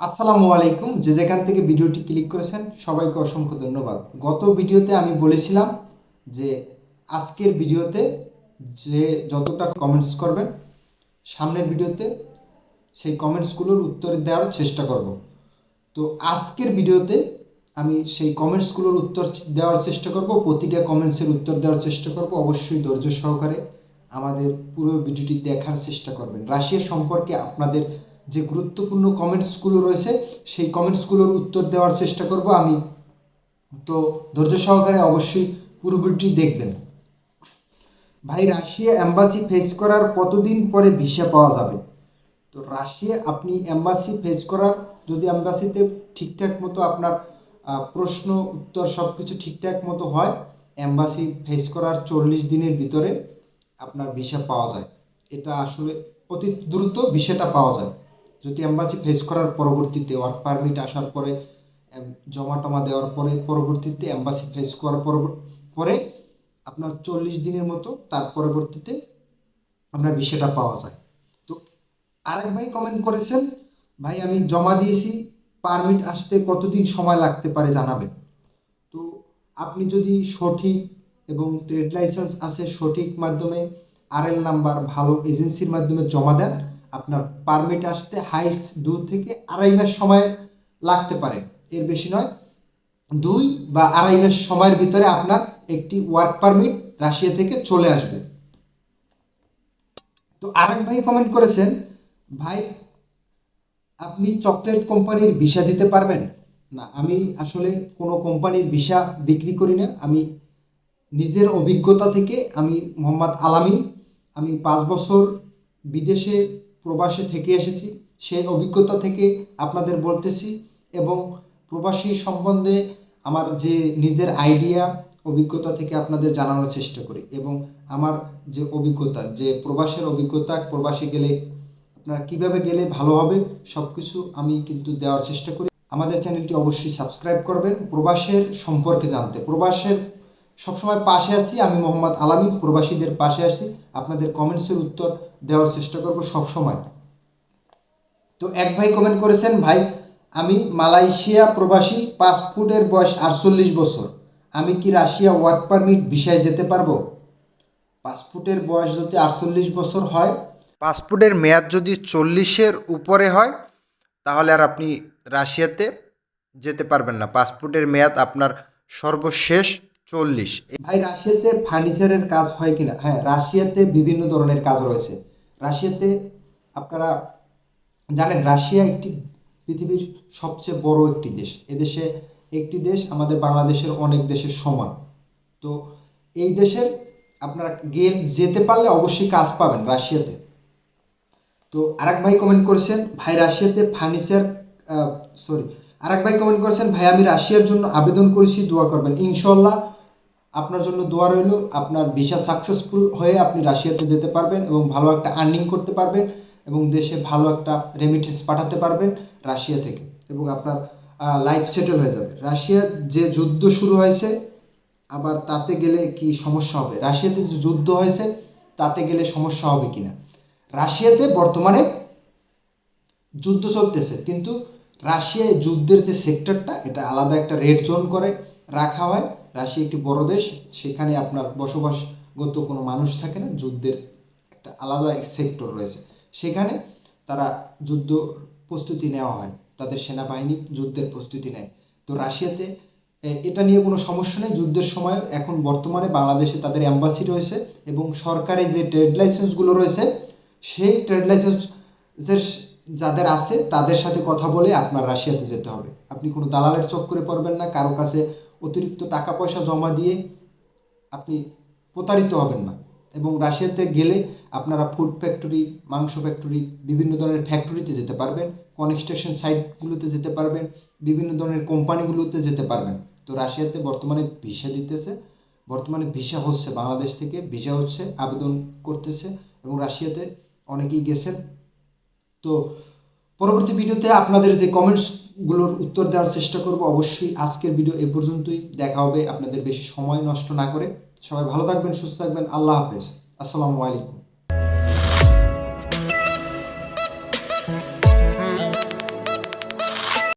আসসালামু আলাইকুম। যে যেখান থেকে ভিডিওটি ক্লিক করেছেন, সবাইকে অসংখ্য ধন্যবাদ। গত ভিডিওতে আমি বলেছিলাম যে আজকের ভিডিওতে যে যতটা কমেন্টস করবেন, সামনের ভিডিওতে সেই কমেন্টসগুলোর উত্তর দেওয়ার চেষ্টা করব। তো আজকের ভিডিওতে আমি সেই কমেন্টসগুলোর উত্তর দেওয়ার চেষ্টা করব, প্রতিটা কমেন্টসের উত্তর দেওয়ার চেষ্টা করব। অবশ্যই ধৈর্য সহকারে আমাদের পুরো ভিডিওটি দেখার চেষ্টা করবেন। রাশিয়া সম্পর্কে আপনাদের যে গুরুত্বপূর্ণ কমেন্টসগুলো রয়েছে, সেই কমেন্টসগুলোর উত্তর দেওয়ার চেষ্টা করব আমি। তো ধৈর্য সহকারে অবশ্যই পুরো ভিডিওটি দেখবেন। ভাই, রাশিয়া অ্যাম্বাসি ফেস করার কতদিন পরে ভিসা পাওয়া যাবে? তো রাশিয়া, আপনি অ্যাম্বাসি ফেস করার, যদি অ্যাম্বাসিতে ঠিকঠাক মতো আপনার প্রশ্ন, উত্তর সব কিছু ঠিকঠাক মতো হয় অ্যাম্বাসি ফেস করার চল্লিশ দিনের ভিতরে আপনার ভিসা পাওয়া যায়। এটা আসলে অতি দ্রুত ভিসাটা পাওয়া যায়। যদি অ্যাম্বাসি ফেস করার পরবর্তীতে ওয়ার্ক পারমিট আসার পরে জমা টমা দেওয়ার পরে, পরবর্তীতে অ্যাম্বাসি ফেস করার পরব- পরে আপনার চল্লিশ দিনের মতো তার পরবর্তীতে আপনার ভিসাটা পাওয়া যায়। তো আরেক ভাই কমেন্ট করেছেন, ভাই, আমি জমা দিয়েছি পারমিট আসতে কতদিন সময় লাগতে পারে জানাবেন? তো আপনি যদি সঠিক এবং ট্রেড লাইসেন্স আছে, সঠিক মাধ্যমে আরএল নাম্বার ভালো এজেন্সির মাধ্যমে জমা দেন আপনার পারমিট আসতে হাইস্ট দু থেকে আড়াই মাস সময় লাগতে পারে। এর বেশি নয়। দুই বা আড়াই মাস সময়ের ভিতরে আপনার একটি ওয়ার্ক পারমিট রাশিয়া থেকে চলে আসবে। তো আরেক ভাই কমেন্ট করেছেন, ভাই, আপনি চকলেট কোম্পানির ভিসা দিতে পারবেন? না, আমি আসলে কোনো কোম্পানির ভিসা বিক্রি করি না। আমি নিজের অভিজ্ঞতা থেকে আমি মোহাম্মদ আলামিন, আমি পাঁচ বছর বিদেশে প্রবাসে থেকে এসেছি, সেই অভিজ্ঞতা থেকে আপনাদের বলতেছি এবং প্রবাসী সম্বন্ধে আমার যে নিজের আইডিয়া অভিজ্ঞতা থেকে আপনাদের জানানোর চেষ্টা করি এবং আমার যে অভিজ্ঞতা, যে প্রবাসের অভিজ্ঞতা, প্রবাসে গেলে আপনারা কীভাবে গেলে ভালো হবে, সবকিছু আমি কিন্তু দেওয়ার চেষ্টা করি। আমাদের চ্যানেলটি অবশ্যই সাবস্ক্রাইব করবেন, প্রবাসের সম্পর্কে জানতে। প্রবাসের সবসময় পাশে আছি, আমি মোহাম্মদ আলামিন, প্রবাসীদের পাশে আছি। আপনাদের কমেন্টসের উত্তর দেওয়ার চেষ্টা করব সব সময় তো এক ভাই কমেন্ট করেছেন, ভাই, আমি মালয়েশিয়া প্রবাসী পাসপোর্টের বয়স আটচল্লিশ বছর। আমি কি রাশিয়া ওয়ার্ক পারমিট ভিসায় যেতে পারব? পাসপোর্টের বয়স যদি আটচল্লিশ বছর হয় পাসপোর্টের মেয়াদ যদি চল্লিশের উপরে হয়, তাহলে আর আপনি রাশিয়াতে যেতে পারবেন না। পাসপোর্টের মেয়াদ আপনার সর্বশেষ চল্লিশ। ভাই, রাশিয়াতে ফার্নিচারের কাজ হয় কিনা? হ্যাঁ রাশিয়াতে বিভিন্ন ধরনের কাজ রয়েছে। রাশিয়াতে আপনারা জানেন, রাশিয়া একটি পৃথিবীর সবচেয়ে বড় একটি দেশ। এদেশে একটি দেশ, আমাদের বাংলাদেশের অনেক দেশের সমান। তো এই দেশের আপনারা গেল যেতে পারলে অবশ্যই কাজ পাবেন রাশিয়াতে। তো আরেক ভাই কমেন্ট করেছেন, ভাই, রাশিয়াতে ফার্নিচার সরি আরেক ভাই কমেন্ট করেছেন, ভাই, আমি রাশিয়ার জন্য আবেদন করেছি, দোয়া করবেন। ইনশাল্লাহ আপনার জন্য দোয়া রইল। আপনার ভিসা সাকসেসফুল হয়ে আপনি রাশিয়াতে যেতে পারবেন এবং ভালো একটা আর্নিং করতে পারবেন এবং দেশে ভালো একটা রেমিটেন্স পাঠাতে পারবেন রাশিয়া থেকে এবং আপনার লাইফ সেটেল হয়ে যাবে। রাশিয়ার যে যুদ্ধ শুরু হয়েছে, আবার তাতে গেলে কি সমস্যা হবে? রাশিয়াতে যে যুদ্ধ হয়েছে, তাতে গেলে সমস্যা হবে কিনা? রাশিয়াতে বর্তমানে যুদ্ধ চলতেছে, কিন্তু রাশিয়ায় যুদ্ধের যে সেক্টরটা এটা আলাদা একটা রেড জোন করে রাখা হয়। রাশিয়া একটি বড় দেশ, সেখানে আপনার বসবাসগত কোনো মানুষ থাকে না, যুদ্ধের একটা আলাদা এক সেক্টর রয়েছে। সেখানে তারা যুদ্ধ প্রস্তুতি নেওয়া হয়, তাদের সেনাবাহিনী যুদ্ধের প্রস্তুতি নেয়। তো রাশিয়াতে এটা নিয়ে কোনো সমস্যা নেই, যুদ্ধের সময় এখন বর্তমানে বাংলাদেশে তাদের অ্যাম্বাসি রয়েছে এবং সরকারি যে ট্রেড লাইসেন্সগুলো রয়েছে, সেই ট্রেড লাইসেন্সের যাদের আছে, তাদের সাথে কথা বলে আপনার রাশিয়াতে যেতে হবে। আপনি কোনো দালালের চক্করে পড়বেন না, কারও কাছে অতিরিক্ত টাকা পয়সা জমা দিয়ে আপনি প্রতারিত হবেন না। এবং রাশিয়াতে গেলে আপনারা ফুড ফ্যাক্টরি মাংস ফ্যাক্টরি বিভিন্ন ধরনের ফ্যাক্টরিতে যেতে পারবেন কনস্ট্রাকশন সাইটগুলোতে যেতে পারবেন, বিভিন্ন ধরনের কোম্পানিগুলোতে যেতে পারবেন। তো রাশিয়াতে বর্তমানে ভিসা দিতেছে, বর্তমানে ভিসা হচ্ছে, বাংলাদেশ থেকে ভিসা হচ্ছে, আবেদন করতেছে এবং রাশিয়াতে অনেকেই গেছেন। তো পরবর্তী ভিডিওতে আপনাদের যে কমেন্টসগুলোর উত্তর দেওয়ার চেষ্টা করব। অবশ্যই আজকের ভিডিও এ পর্যন্তই। দেখা হবে আপনাদের বেশি সময় নষ্ট না করে। সবাই ভালো থাকবেন, সুস্থ থাকবেন। আল্লাহ হাফেজ। আসসালামু আলাইকুম।